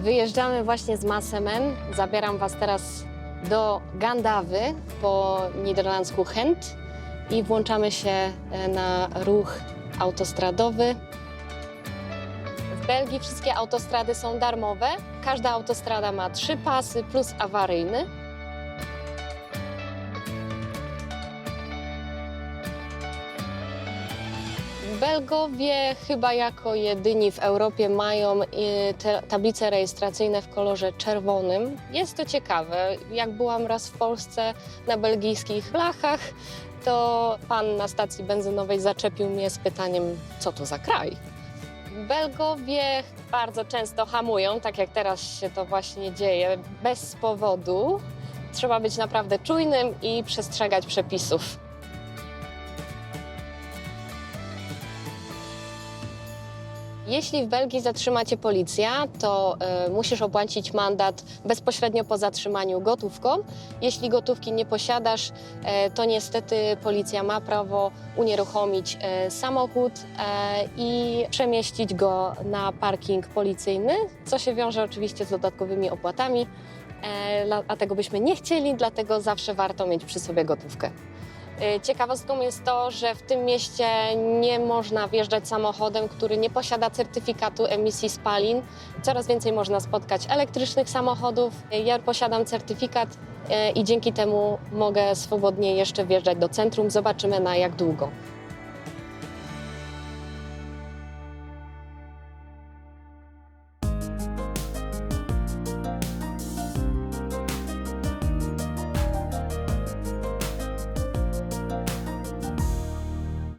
Wyjeżdżamy właśnie z Massemen. Zabieram Was teraz do Gandawy po niderlandzku Gent i włączamy się e, na ruch autostradowy. W Belgii wszystkie autostrady są darmowe. Każda autostrada ma trzy pasy plus awaryjny. Belgowie chyba jako jedyni w Europie mają y, tablice rejestracyjne w kolorze czerwonym. Jest to ciekawe. Jak byłam raz w Polsce na belgijskich blachach, to pan na stacji benzynowej zaczepił mnie z pytaniem, co to za kraj. Belgowie bardzo często hamują, tak jak teraz się to właśnie dzieje, bez powodu. Trzeba być naprawdę czujnym i przestrzegać przepisów. Jeśli w Belgii zatrzyma cię policja, to e, musisz opłacić mandat bezpośrednio po zatrzymaniu gotówką. Jeśli gotówki nie posiadasz, e, to niestety policja ma prawo unieruchomić e, samochód e, i przemieścić go na parking policyjny, co się wiąże oczywiście z dodatkowymi opłatami. La- a tego byśmy nie chcieli, dlatego zawsze warto mieć przy sobie gotówkę. Y, Ciekawostką jest to, że w tym mieście nie można wjeżdżać samochodem, który nie posiada certyfikatu emisji spalin. Coraz więcej można spotkać elektrycznych samochodów. Ja posiadam certyfikat y, i dzięki temu mogę swobodnie jeszcze wjeżdżać do centrum. Zobaczymy na jak długo.